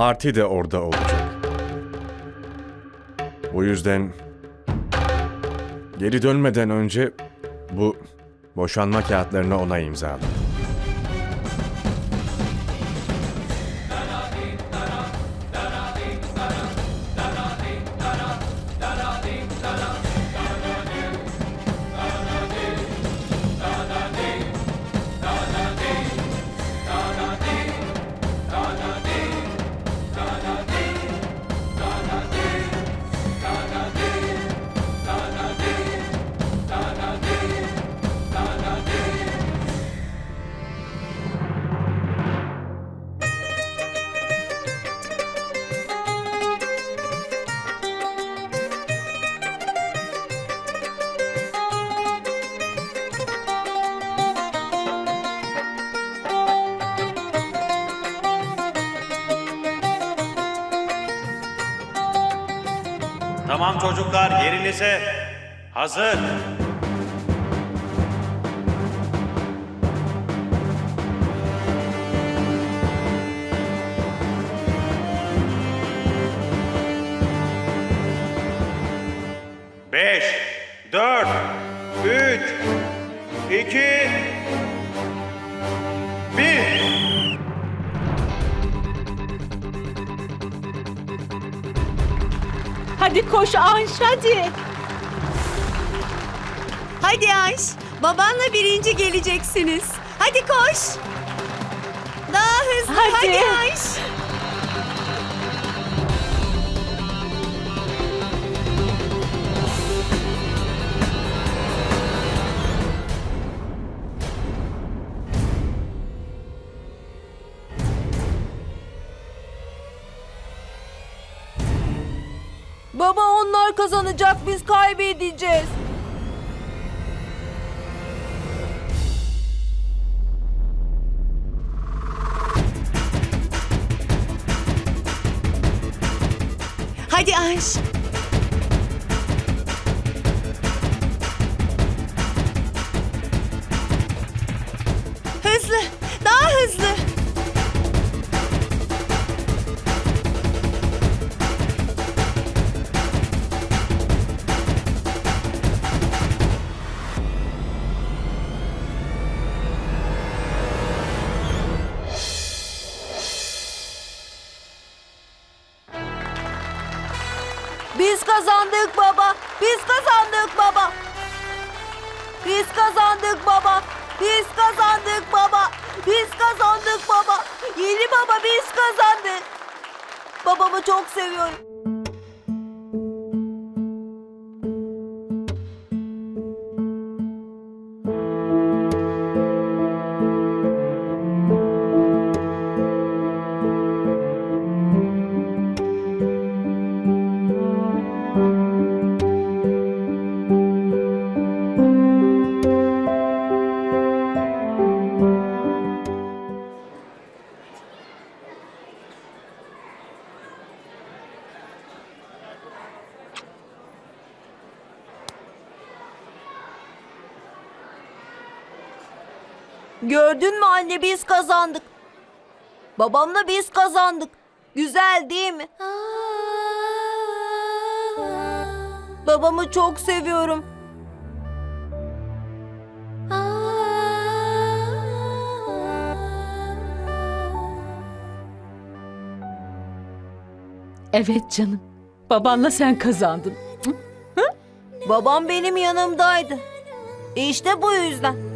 Arti de orada olacak. Bu yüzden geri dönmeden önce bu boşanma kağıtlarını ona imzala. Tamam çocuklar yerinize. Hazır. Beş, dört, üç, iki, Hadi koş Anş hadi. Hadi Anş, babanla birinci geleceksiniz. Hadi koş. Daha hızlı Hadi. hadi, Anş. Baba onlar kazanacak biz kaybedeceğiz. Hadi Anş. Kazandık baba. Biz kazandık baba. Biz kazandık baba. Biz kazandık baba. Biz kazandık baba. Yeni baba biz kazandık. Babamı çok seviyorum. Gördün mü anne biz kazandık. Babamla biz kazandık. Güzel değil mi? Babamı çok seviyorum. Evet canım. Babanla sen kazandın. Babam benim yanımdaydı. İşte bu yüzden.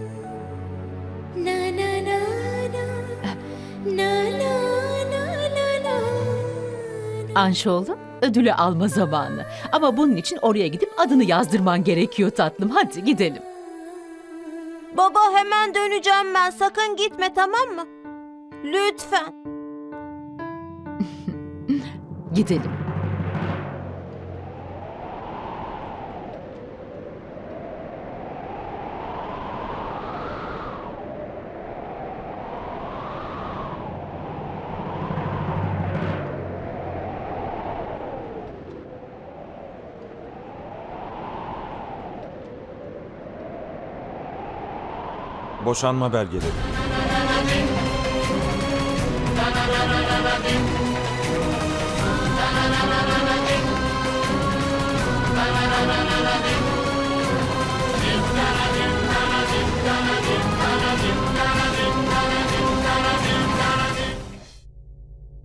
Anş oğlum, ödülü alma zamanı. Ama bunun için oraya gidip adını yazdırman gerekiyor tatlım. Hadi gidelim. Baba hemen döneceğim ben. Sakın gitme tamam mı? Lütfen. Gidelim. Boşanma belgeleri.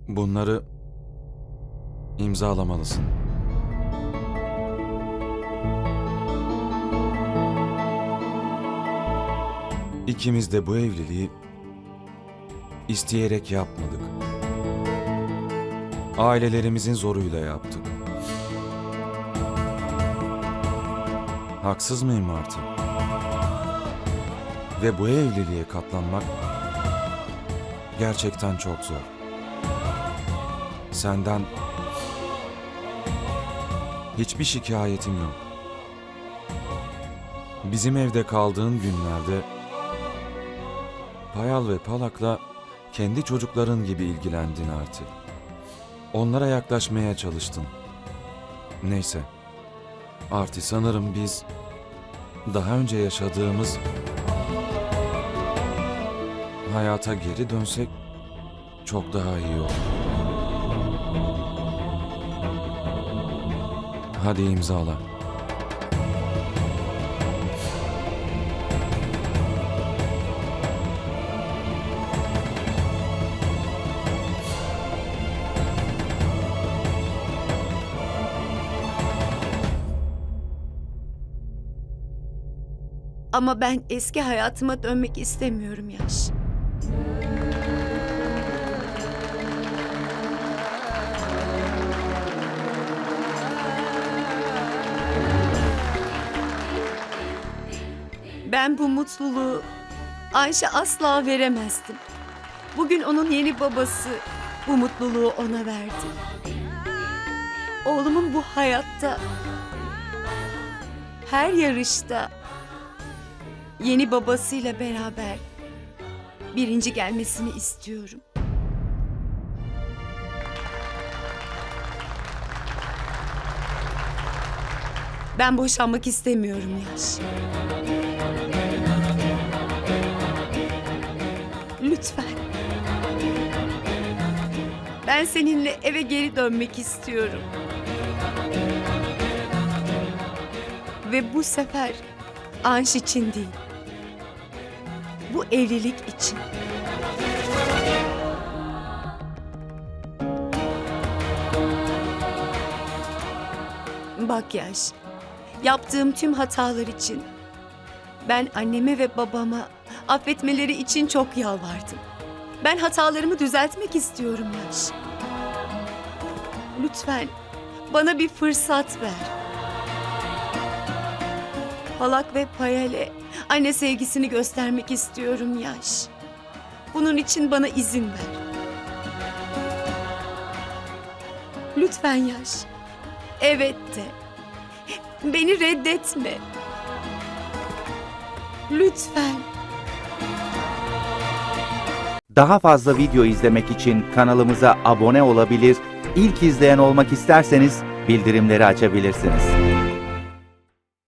Bunları imzalamalısın. İkimiz de bu evliliği isteyerek yapmadık. Ailelerimizin zoruyla yaptık. Haksız mıyım Martı? Ve bu evliliğe katlanmak gerçekten çok zor. Senden hiçbir şikayetim yok. Bizim evde kaldığın günlerde Payal ve Palak'la kendi çocukların gibi ilgilendin artık. Onlara yaklaşmaya çalıştın. Neyse. Artı sanırım biz daha önce yaşadığımız hayata geri dönsek çok daha iyi olur. Hadi imzala. Ama ben eski hayatıma dönmek istemiyorum Yaş. Ben bu mutluluğu Ayşe asla veremezdim. Bugün onun yeni babası bu mutluluğu ona verdi. Oğlumun bu hayatta her yarışta yeni babasıyla beraber birinci gelmesini istiyorum. Ben boşanmak istemiyorum Yaş. Lütfen. Ben seninle eve geri dönmek istiyorum. Ve bu sefer Anş için değil. Bu evlilik için. Bak Yaş, yaptığım tüm hatalar için ben anneme ve babama affetmeleri için çok yalvardım. Ben hatalarımı düzeltmek istiyorum Yaş. Lütfen bana bir fırsat ver. Halak ve Payal'e anne sevgisini göstermek istiyorum Yaş. Bunun için bana izin ver. Lütfen Yaş. Evet de. Beni reddetme. Lütfen. Daha fazla video izlemek için kanalımıza abone olabilir, ilk izleyen olmak isterseniz bildirimleri açabilirsiniz.